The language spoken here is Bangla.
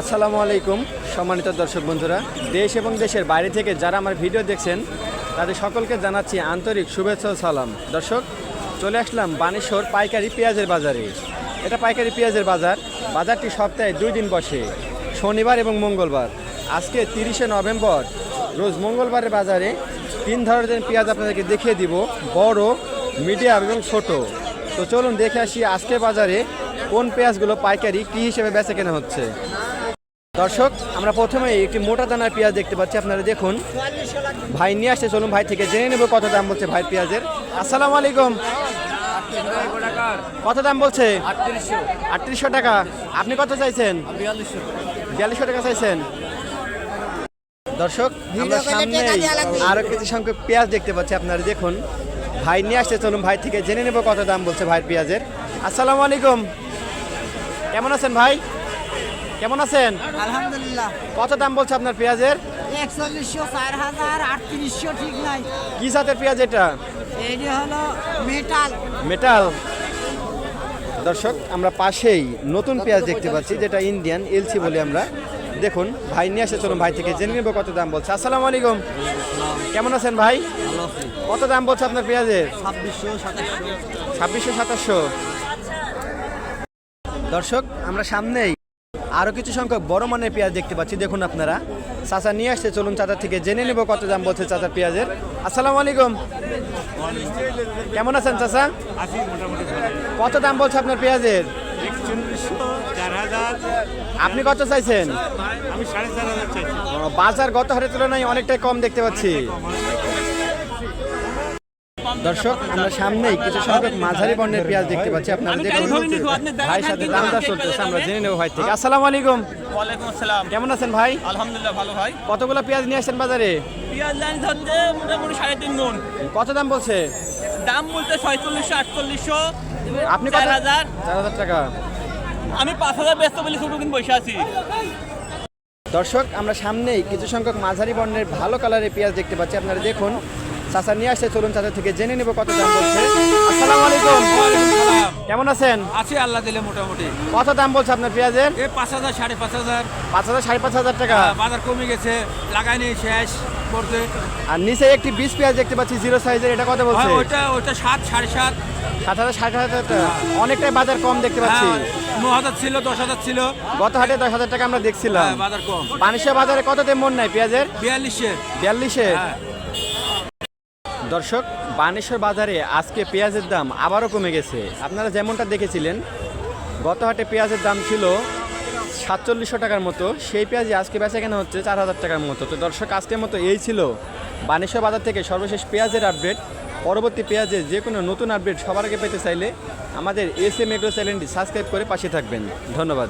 আসসালামু আলাইকুম, সম্মানিত দর্শক বন্ধুরা। দেশ এবং দেশের বাইরে থেকে যারা আমার ভিডিও দেখছেন, তাদের সকলকে জানাচ্ছি আন্তরিক শুভেচ্ছা সালাম। দর্শক, চলে আসলাম বানেশ্বর পাইকারি পেঁয়াজের বাজারে। এটা পাইকারি পেঁয়াজের বাজার। বাজারটি সপ্তাহে দুই দিন বসে, শনিবার এবং মঙ্গলবার। আজকে তিরিশে নভেম্বর। রোজ মঙ্গলবারের বাজারে তিন ধরনের পেঁয়াজ আপনাদেরকে দেখিয়ে দিব, বড়, মিডিয়াম এবং ছোট। তো চলুন দেখে আসি আজকে বাজারে কোন পেঁয়াজগুলো পাইকারি কী হিসেবে বেচা কেনা হচ্ছে। দর্শক আমরা প্রথমে একটি মোটা দানার পেঁয়াজ দেখতে পাচ্ছি। আপনারা দেখুন ভাই নিয়ে আসছে চলুন ভাই থেকে জেনে নেব কত দাম বলছে ভাই পেঁয়াজের। আসসালামু আলাইকুম। কত দাম বলছে? আটত্রিশশো। টাকা। আপনি কত চাইছেন? বিয়াল্লিশশো। টাকা চাইছেন। দর্শক আমরা সামনে আরও কিছু সংখ্যক পেঁয়াজ দেখতে পাচ্ছি। আপনারা দেখুন ভাই নিয়ে আসছে চলুন ভাই থেকে জেনে নেব কত দাম বলছে ভাই পেঁয়াজের। আসসালামু আলাইকুম। কেমন আছেন ভাই? কেমন আছেন? আলহামদুলিল্লাহ। কত দাম বলছে আপনার পেঁয়াজের? একচল্লিশশো চার হাজার আটত্রিশশো ঠিক নাই। কি জাতের পেঁয়াজ এটা? এইটা হলো মেটাল। মেটাল। দর্শক আমরা পাশেই নতুন পেঁয়াজ দেখতে পাচ্ছি যেটা ইন্ডিয়ান এলসি বলি আমরা। দেখুন ভাই নিয়ে আসে চলুন ভাই থেকে জেনে নেব কত দাম বলছে। আসসালামু আলাইকুম। কেমন আছেন ভাই? কত দাম বলছে আপনার পেঁয়াজের? ছাব্বিশশো সাতাশশো। দর্শক আমরা সামনেই আরও কিছু সংখ্যক বড় মানের পেঁয়াজ দেখতে পাচ্ছি দেখুন আপনারা। চাচা নিয়ে আসছে চলুন চাচা থেকে জেনে নেব কত দাম বলছে চাচার পেঁয়াজের। আসসালামু আলাইকুম। কেমন আছেন চাচা? কত দাম বলছে আপনার পেঁয়াজের? আপনি কত চাইছেন? বাজার গত হারের তুলনায় অনেকটাই কম দেখতে পাচ্ছি। দর্শক আমরা সামনেই কিছু সংখ্যক মাঝারি বর্ণের পেঁয়াজ দেখতে পাচ্ছি। আপনারা দেখুন ভাই সাথে দামদার চলতেছে আমরা জেনে নেব ভাই থেকে। আসসালামু আলাইকুম। ওয়ালাইকুম আসসালাম। কেমন আছেন ভাই? আলহামদুলিল্লাহ ভালো ভাই। কতগুলো পেঁয়াজ নিয়ে আসছেন বাজারে? পেঁয়াজ লাইন হচ্ছে মোটামুটি সাড়ে তিন মন কত দাম বলছে? দাম বলতে ছয়চল্লিশশো আটচল্লিশশো আপনি চার হাজার। চার হাজার টাকা। আমি পাঁচ হাজার ব্যস্ত বলে ছোটো দিন বসে আছি। দর্শক আমরা সামনেই কিছু সংখ্যক মাঝারি বর্ণের ভালো কালারের পেঁয়াজ দেখতে পাচ্ছি। আপনারা দেখুন চাচা নিয়ে আসছে চলুন চাচা থেকে জেনে নেব কত দাম বলছে। আসসালামু আলাইকুম। কেমন আছেন? আছে আল্লাহ দিলে মোটামুটি। কত দাম বলছে আপনার পেঁয়াজের? এ পাঁচ হাজার সাড়ে পাঁচ হাজার। পাঁচ হাজার সাড়ে পাঁচ হাজার টাকা। বাজার কমে গেছে লাগাইনি শেষ করতে আর নিচে একটি বিশ পেঁয়াজ দেখতে পাচ্ছি জিরো সাইজের এটা কত বলছে? ওইটা ওইটা সাত সাড়ে সাত। সাত হাজার সাড়ে সাত হাজার টাকা। অনেকটাই বাজার কম দেখতে পাচ্ছি। ন হাজার ছিল দশ হাজার ছিল। গত হাটে দশ হাজার টাকা আমরা দেখছিলাম। বাজার কম। বানিশা বাজারে কততে মন নাই পেঁয়াজের? বিয়াল্লিশে। বিয়াল্লিশে? হ্যাঁ। দর্শক, বানেশ্বর বাজারে আজকে পেঁয়াজের দাম আবারও কমে গেছে। আপনারা যেমনটা দেখেছিলেন, গত হাটে পেঁয়াজের দাম ছিল সাতচল্লিশশো টাকার মতো, সেই পেঁয়াজই আজকে বেচা কেনা হচ্ছে চার হাজার টাকার মতো। তো দর্শক, আজকের মতো এই ছিল বানেশ্বর বাজার থেকে সর্বশেষ পেঁয়াজের আপডেট। পরবর্তী পেঁয়াজের যে কোনো নতুন আপডেট সবার আগে পেতে চাইলে আমাদের এস এম এগ্রো চ্যানেলটি সাবস্ক্রাইব করে পাশে থাকবেন। ধন্যবাদ।